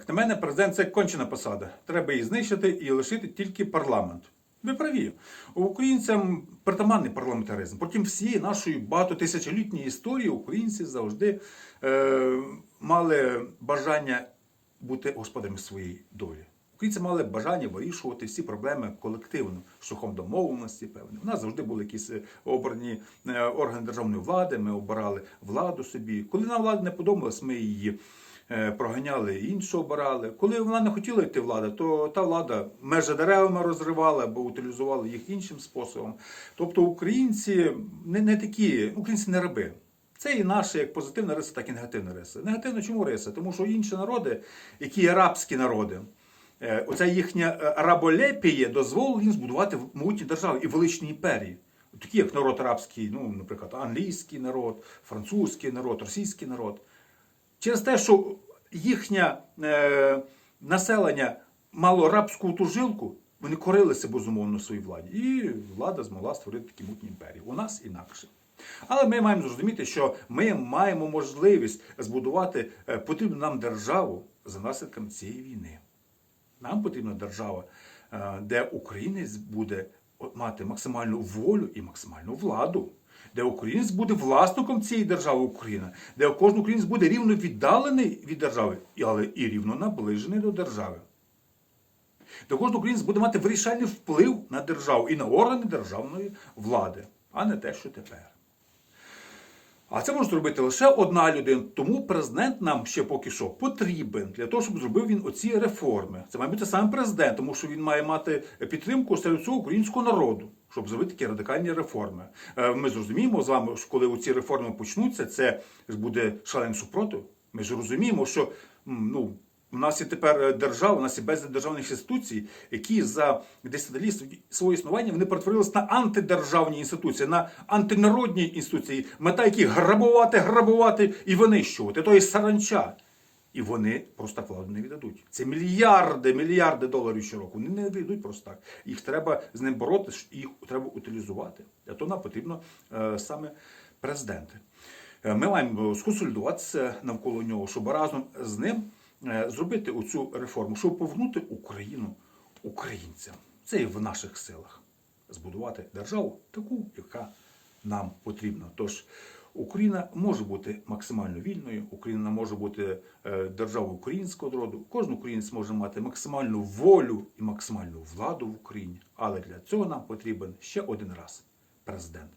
Як на мене, президент це кончена посада. Треба її знищити і лишити тільки парламент. Ви праві. Українцям притаманний парламентаризм. Потім всієї нашої багатотисячолітньої історії українці завжди е, мали бажання бути господарями своєї долі. Українці мали бажання вирішувати всі проблеми колективно, шляхом домовленості. Певне. У нас завжди були якісь е, обрані е, органи державної влади. Ми обирали владу собі. Коли нам влада не подобалась, ми її е, проганяли іншу обирали. Коли вона не хотіла йти влада, то та влада межі деревами розривала або утилізувала їх іншим способом. Тобто українці не, не такі, українці не раби. Це і наша як позитивна риса, так і негативна риса. Негативна чому риса? Тому що інші народи, які арабські народи, е, оця їхня е, раболепіє дозволила їм збудувати могутні держави і величні імперії. Такі як народ арабський, ну, наприклад, англійський народ, французький народ, російський народ. Через те, що їхнє е, населення мало рабську ту жилку, вони корилися безумовно своїй владі. І влада змогла створити такі мутні імперії. У нас інакше. Але ми маємо зрозуміти, що ми маємо можливість збудувати е, потрібну нам державу за наслідками цієї війни. Нам потрібна держава, е, де українець буде мати максимальну волю і максимальну владу, де українець буде власником цієї держави Україна, де кожен українець буде рівно віддалений від держави, але і рівно наближений до держави. Де кожен українець буде мати вирішальний вплив на державу і на органи державної влади, а не те, що тепер. А це може зробити лише одна людина. Тому президент нам ще поки що потрібен для того, щоб зробив він оці реформи. Це має бути саме президент, тому що він має мати підтримку серед цього українського народу, щоб зробити такі радикальні реформи. Е, Ми зрозуміємо з вами, що коли ці реформи почнуться, це буде шалений супротив. Ми ж розуміємо, що ну. У нас є тепер е, держава, у нас є безліч державних інституцій, які за десятиліття свого існування вони перетворилися на антидержавні інституції, на антинародні інституції, мета яких грабувати, грабувати і винищувати. То є саранча. І вони просто владу не віддадуть. Це мільярди, мільярди доларів щороку. Вони не віддадуть просто так. Їх треба з ним боротися, їх треба утилізувати. Для того нам потрібно е, саме президенти. Е, Ми маємо сконсолідуватися навколо нього, щоб разом з ним е, зробити оцю реформу, щоб повернути Україну українцям. Це і в наших силах збудувати державу таку, яка нам потрібна. Тож Україна може бути максимально вільною, Україна може бути е, державою українського роду. Кожен українець може мати максимальну волю і максимальну владу в Україні. Але для цього нам потрібен ще один раз президент.